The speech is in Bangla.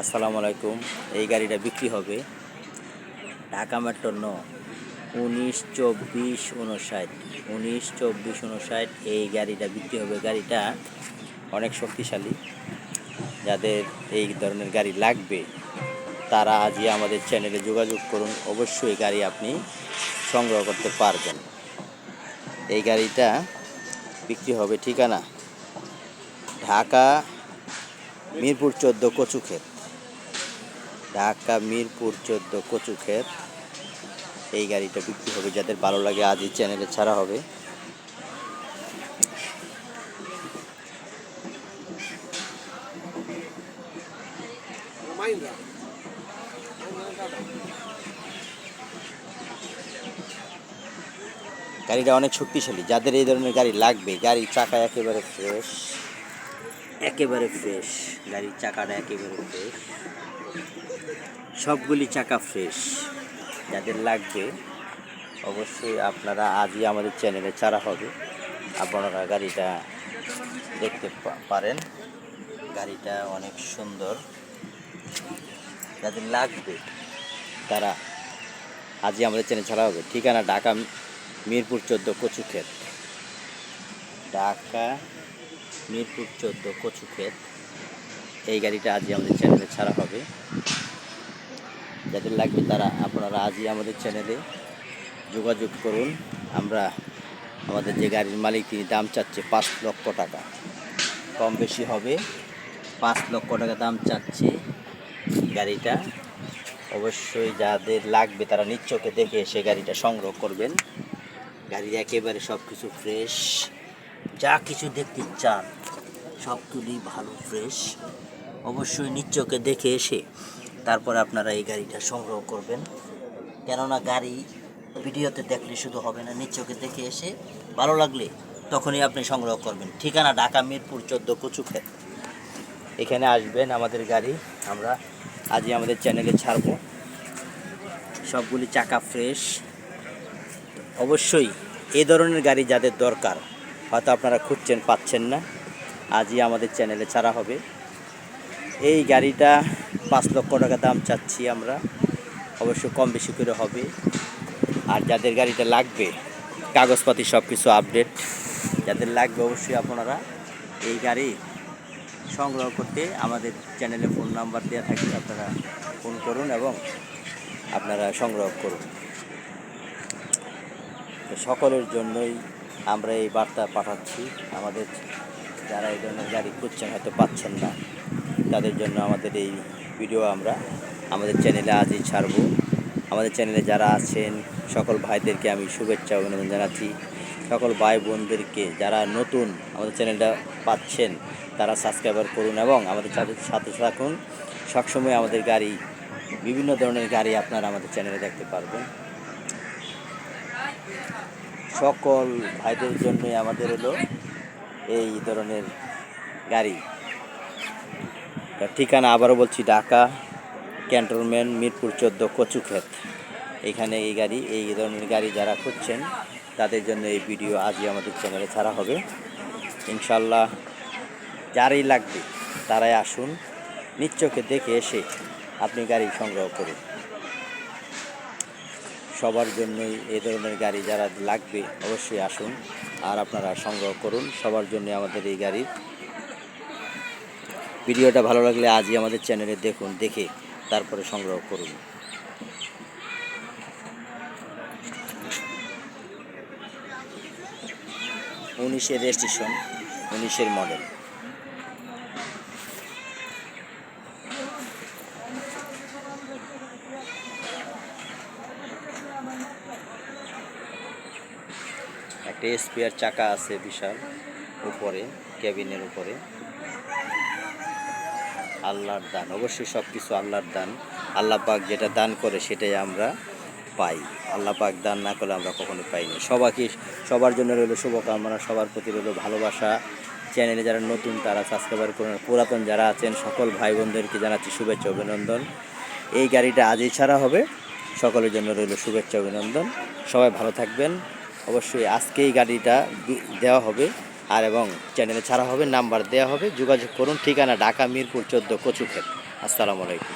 আসসালামু আলাইকুম। এই গাড়িটা বিক্রি হবে ঢাকা মেট্রো ন উনিশ চব্বিশ উনষাট, উনিশ চব্বিশ উনষাট এই গাড়িটা বিক্রি হবে। গাড়িটা অনেক শক্তিশালী। যাদের এই ধরনের গাড়ি লাগবে, তারা আজই আমাদের চ্যানেলে যোগাযোগ করুন। অবশ্যই গাড়ি আপনি সংগ্রহ করতে পারবেন। এই গাড়িটা বিক্রি হবে ঠিকানা ঢাকা মিরপুর চোদ্দ কচুক্ষেত। ঢাকা, মিরপুর, চোদ্দ, কচুক্ষেত এই গাড়িটা বিক্রি হবে। যাদের ভালো লাগে আজই চ্যানেলে ছাড়া হবে। গাড়িটা অনেক শক্তিশালী। যাদের এই ধরনের গাড়ি লাগবে গাড়ির চাকা একেবারে ফ্রেশ একেবারে ফ্রেশ গাড়ির চাকাটা একেবারে ফ্রেশ সবগুলি চাকা ফ্রেশ যাদের লাগবে অবশ্যই আপনারা আজই আমাদের চ্যানেলে ছাড়া হবে। আপনারা গাড়িটা দেখতে পারেন। গাড়িটা অনেক সুন্দর। যাদের লাগবে তারা আজই আমাদের চ্যানেল ছাড়া হবে। ঠিকানা ঢাকা, মিরপুর চোদ্দ কচুক্ষেত। ঢাকা, মিরপুর চোদ্দ কচুক্ষেত। এই গাড়িটা আজই আমাদের চ্যানেলে ছাড়া হবে। যাদের লাগবে তারা, আপনারা আজই আমাদের চ্যানেলে যোগাযোগ করুন। আমরা আমাদের যে গাড়ির মালিক, তিনি দাম চাচ্ছে পাঁচ লক্ষ টাকা। কম বেশি হবে, পাঁচ লক্ষ টাকা দাম চাচ্ছে গাড়িটা। অবশ্যই যাদের লাগবে, তারা নিচ্চকে দেখে সে গাড়িটা সংগ্রহ করবেন। গাড়ির একেবারে সব কিছু ফ্রেশ যা কিছু দেখতে চান সব তুলি ভালো ফ্রেশ অবশ্যই নিচ্চকে দেখে এসে তারপরে আপনারা এই গাড়িটা সংগ্রহ করবেন। কেননা গাড়ি ভিডিওতে দেখলে শুধু হবে না নিচ্চকে দেখে এসে ভালো লাগলে তখনই আপনি সংগ্রহ করবেন। ঠিকানা ঢাকা, মিরপুর, চোদ্দ কচুক্ষেত। এখানে আসবেন আমাদের গাড়ি, আমরা আজই আমাদের চ্যানেলে ছাড়বো। সবগুলি চাকা ফ্রেশ অবশ্যই এই ধরনের গাড়ি যাদের দরকার, হয়তো আপনারা খুঁজছেন, পাচ্ছেন না। আজই আমাদের চ্যানেলে ছাড়া হবে। এই গাড়িটা পাঁচ লক্ষ টাকা দাম চাচ্ছি আমরা। অবশ্য কম বেশি করে হবে। আর যাদের গাড়িটা লাগবে, কাগজপাতি সব কিছু আপডেট যাদের লাগবে অবশ্যই আপনারা এই গাড়ি সংগ্রহ করতে আমাদের চ্যানেলে ফোন নাম্বার দেওয়া থাকবে আপনারা ফোন করুন এবং আপনারা সংগ্রহ করুন। সকলের জন্যই আমরা এই বার্তা পাঠাচ্ছি। আমাদের যারা এই ধরনের গাড়ি খুঁজছেন হয়তো পাচ্ছেন না। তাদের জন্য আমাদের এই ভিডিও আমরা আমাদের চ্যানেলে আজই ছাড়বো। আমাদের চ্যানেলে যারা আছেন, সকল ভাইদেরকে আমি শুভেচ্ছা অভিনন্দন জানাচ্ছি। সকল ভাই বোনদেরকে যারা নতুন আমাদের চ্যানেলটা পাচ্ছেন, তারা সাবস্ক্রাইবার করুন এবং আমাদের সাথে থাকুন। সবসময় আমাদের গাড়ি, বিভিন্ন ধরনের গাড়ি আপনারা আমাদের চ্যানেলে দেখতে পারবেন। সকল ভাইদের জন্যই আমাদের হলো এই ধরনের গাড়ি। ঠিকানা আবারও বলছি, ঢাকা ক্যান্টনমেন্ট, মিরপুর চোদ্দ, কচুক্ষেত। এখানে এই গাড়ি, এই ধরনের গাড়ি যারা খুঁজছেন, তাদের জন্য এই ভিডিও আজই আমাদের চ্যানেলে ছাড়া হবে। ইনশাল্লাহ যারই লাগবে, তারাই আসুন, নিচ্চকে দেখে এসে আপনি গাড়ি সংগ্রহ করুন। সবার জন্যই এই ধরনের গাড়ি যারা লাগবে, অবশ্যই আসুন, আর আপনারা সংগ্রহ করুন। সবার জন্য আমাদের এই গাড়ির ভিডিওটা ভালো লাগলে আজই আমাদের চ্যানেলে দেখুন, দেখে তারপরে সংগ্রহ করুন। উনিশের রেজিস্ট্রেশন, উনিশের মডেল। একটা স্পেয়ার চাকা আছে বিশাল, উপরে ক্যাবিনের উপরে। আল্লাহর দান, অবশ্যই সব কিছু আল্লাহর দান। আল্লাহ পাক যেটা দান করে সেটাই আমরা পাই। আল্লাহ পাক দান না করলে আমরা কখনো পাইনি। সবাইকে সবার জন্য রইল শুভকামনা, সবার প্রতি রইল ভালোবাসা। চ্যানেলে যারা নতুন তারা সাবস্ক্রাইবার করুন। পুরাতন যারা আছেন, সকল ভাই বোনদেরকে জানাচ্ছি শুভেচ্ছা, অভিনন্দন। এই গাড়িটা আজই ছাড়া হবে। সকলের জন্য রইল শুভেচ্ছা, অভিনন্দন। সবাই ভালো থাকবেন। অবশ্যই আজকেই গাড়িটা দেওয়া হবে। আর এবং চ্যানেলে ছাড়া হবে নাম্বার দেওয়া হবে, যোগাযোগ করুন, ঠিকানা ঢাকা মিরপুর চোদ্দ কচুক্ষেত। আসসালামু আলাইকুম।